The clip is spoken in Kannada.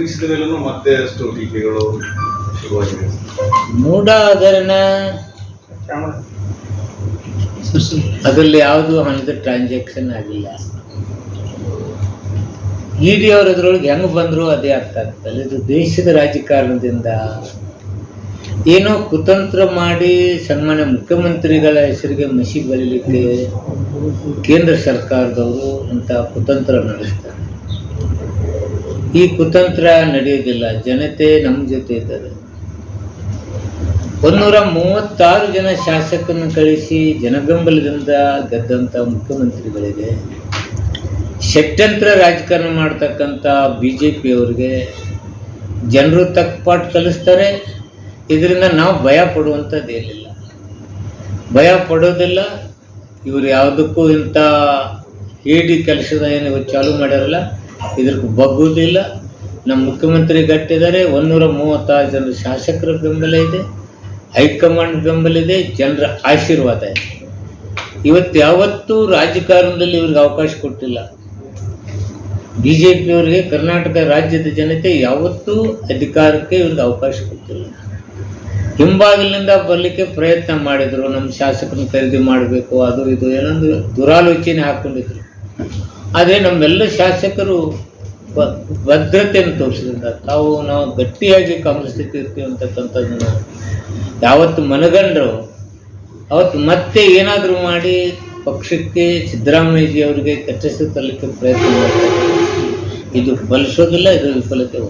ಮೇಲೂ ಮತ್ತೆ ಅಷ್ಟು ಟೀಕೆಗಳು ಶುರುವಾಗಿವೆ. ಮೂಢ ಹಗರಣ ಅದರಲ್ಲಿ ಯಾವುದು ಹಣದ ಟ್ರಾನ್ಸಾಕ್ಷನ್ ಆಗಿಲ್ಲ. ಇಡಿ ಅವ್ರ ಅದ್ರೊಳಗೆ ಹೆಂಗೆ ಬಂದ್ರು ಅದೇ ಅರ್ಥ ಆಗ್ತಲ್ಲ ಇದು ದೇಶದ ರಾಜಕಾರಣದಿಂದ ಏನೋ ಕುತಂತ್ರ ಮಾಡಿ ಸನ್ಮಾನ್ಯ ಮುಖ್ಯಮಂತ್ರಿಗಳ ಹೆಸರಿಗೆ ಮಸಿ ಬರೀಲಿಕ್ಕೆ ಕೇಂದ್ರ ಸರ್ಕಾರದವರು ಅಂತ ಕುತಂತ್ರ ನಡೆಸ್ತಾರೆ. ಈ ಕುತಂತ್ರ ನಡೆಯುವುದಿಲ್ಲ. ಜನತೆ ನಮ್ಮ ಜೊತೆ ಇದ್ದಾರೆ. ಒಂದೂರ ಮೂವತ್ತಾರು ಜನ ಶಾಸಕರನ್ನು ಕಳಿಸಿ ಜನಬೆಂಬಲದಿಂದ ಗೆದ್ದಂಥ ಮುಖ್ಯಮಂತ್ರಿಗಳಿಗೆ, ಷಟ್ಯಂತ್ರ ರಾಜಕಾರಣ ಮಾಡ್ತಕ್ಕಂಥ ಬಿ ಜೆ ಪಿಯವರಿಗೆ ಜನರು ತಕ್ಕಪಾಟ್ ಕಲಿಸ್ತಾರೆ. ಇದರಿಂದ ನಾವು ಭಯ ಪಡುವಂಥದ್ದು ಏನಿಲ್ಲ. ಭಯ ಪಡೋದಿಲ್ಲ. ಇವರು ಯಾವುದಕ್ಕೂ ಇಂಥ ಹೇಡಿ ಕೆಲಸದ ಏನು ಚಾಲೂ ಮಾಡ್ಯಾರಲ್ಲ ಇದಕ್ಕೆ ಬಗ್ಗುವುದಿಲ್ಲ ನಮ್ಮ ಮುಖ್ಯಮಂತ್ರಿ ಗಟ್ಟಿದ್ದಾರೆ, ಒಂದೂರ ಮೂವತ್ತಾರು ಜನ ಶಾಸಕರ ಬೆಂಬಲ ಇದೆ, ಹೈಕಮಾಂಡ್ ಬೆಂಬಲ ಇದೆ, ಜನರ ಆಶೀರ್ವಾದ ಇದೆ. ಇವತ್ತು ಯಾವತ್ತೂ ರಾಜಕಾರಣದಲ್ಲಿ ಇವ್ರಿಗೆ ಅವಕಾಶ ಕೊಟ್ಟಿಲ್ಲ. ಬಿ ಜೆ ಪಿಯವರಿಗೆ ಕರ್ನಾಟಕ ರಾಜ್ಯದ ಜನತೆ ಯಾವತ್ತೂ ಅಧಿಕಾರಕ್ಕೆ ಇವ್ರಿಗೆ ಅವಕಾಶ ಕೊಟ್ಟಿಲ್ಲ. ಹಿಂಬಾಗಿಲಿನಿಂದ ಬರಲಿಕ್ಕೆ ಪ್ರಯತ್ನ ಮಾಡಿದ್ರು, ನಮ್ಮ ಶಾಸಕರನ್ನ ಖರೀದಿ ಮಾಡಬೇಕು, ಅದು ಇದು ಏನೊಂದು ದುರಾಲೋಚನೆ ಹಾಕ್ಕೊಂಡಿದ್ರು ಆದರೆ ನಮ್ಮೆಲ್ಲ ಶಾಸಕರು ಭದ್ರತೆಯನ್ನು ತೋರಿಸಿದ್ರಿಂದ ತಾವು ನಾವು ಗಟ್ಟಿಯಾಗಿ ಕಾಂಗ್ರೆಸ್ ಇರ್ತೀವಿ ಅಂತಕ್ಕಂಥದ್ದನ್ನು ಯಾವತ್ತು ಮನಗಂಡ್ರು, ಅವತ್ತು ಮತ್ತೆ ಏನಾದರೂ ಮಾಡಿ ಪಕ್ಷಕ್ಕೆ ಸಿದ್ದರಾಮಯ್ಯಜಿ ಅವರಿಗೆ ಕೆಟ್ಟಹೆಸರು ತರಲಿಕ್ಕೆ ಪ್ರಯತ್ನ ಮಾಡ್ತಾರೆ. ಇದು ಬಲಿಸೋದಿಲ್ಲ ಇದು ವಿಫಲತೆ